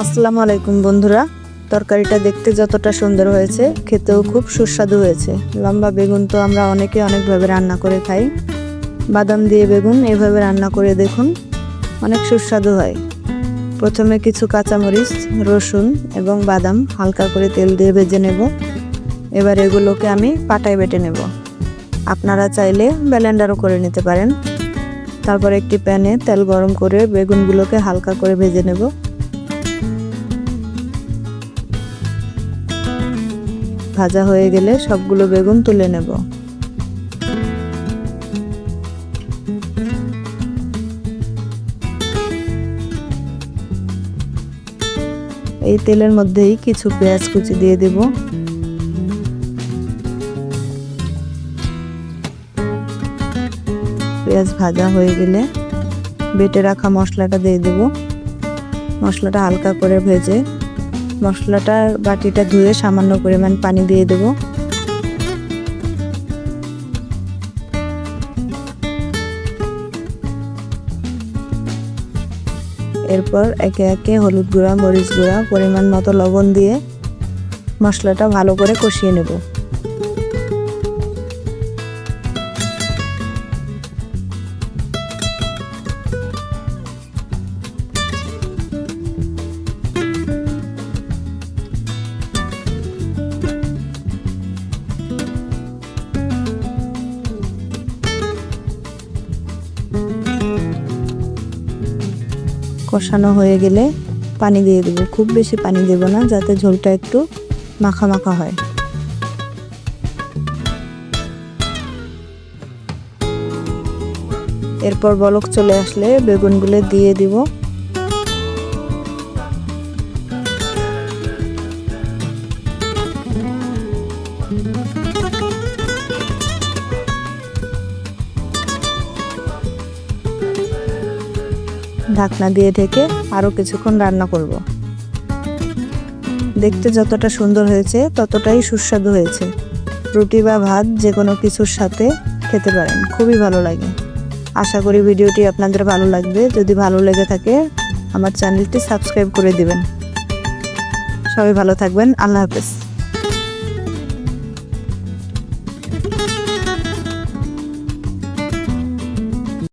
আসসালামু আলাইকুম বন্ধুরা। তরকারিটা দেখতে যতটা সুন্দর হয়েছে, খেতেও খুব সুস্বাদু হয়েছে। লম্বা বেগুন তো আমরা অনেকে অনেকভাবে রান্না করে খাই। বাদাম দিয়ে বেগুন এভাবে রান্না করে দেখুন, অনেক সুস্বাদু হয়। প্রথমে কিছু কাঁচামরিচ, রসুন এবং বাদাম হালকা করে তেল দিয়ে ভেজে নেব। এবার এগুলোকে আমি পাটায় বেটে নেব। আপনারা চাইলে ব্যালেন্ডারও করে নিতে পারেন। তারপর একটি প্যানে তেল গরম করে বেগুনগুলোকে হালকা করে ভেজে নেব। ভাজা হয়ে গেলে সবগুলো বেগুন তুলে নেব। এই তেলের মধ্যেই কিছু পেঁয়াজ কুচি দিয়ে দেব। পেঁয়াজ ভাজা হয়ে গেলে বেটে রাখা মশলাটা দিয়ে দেব। মশলাটা হালকা করে ভেজে মশলাটা বাটিটা ধুয়ে সামান্য পরিমাণ পানি দিয়ে দেব। এরপর একে একে হলুদ গুঁড়া, মরিচ গুঁড়া পরিমাণ মতো লবণ দিয়ে মশলাটা ভালো করে কষিয়ে নেব। কষানো হয়ে গেলে পানি দিয়ে দেবো। খুব বেশি পানি দেব না, যাতে ঝোলটা একটু মাখা মাখা হয়। এরপর বলক চলে আসলে বেগুনগুলো দিয়ে দিব। ঢাকনা দিয়ে ঢেকে আরও কিছুক্ষণ রান্না করব। দেখতে যতটা সুন্দর হয়েছে, ততটাই সুস্বাদু হয়েছে। রুটি বা ভাত যে কোনো কিছুর সাথে খেতে পারেন, খুবই ভালো লাগে। আশা করি ভিডিওটি আপনাদের ভালো লাগবে। যদি ভালো লেগে থাকে, আমার চ্যানেলটি সাবস্ক্রাইব করে দিবেন। সবাই ভালো থাকবেন। আল্লাহ হাফেজ।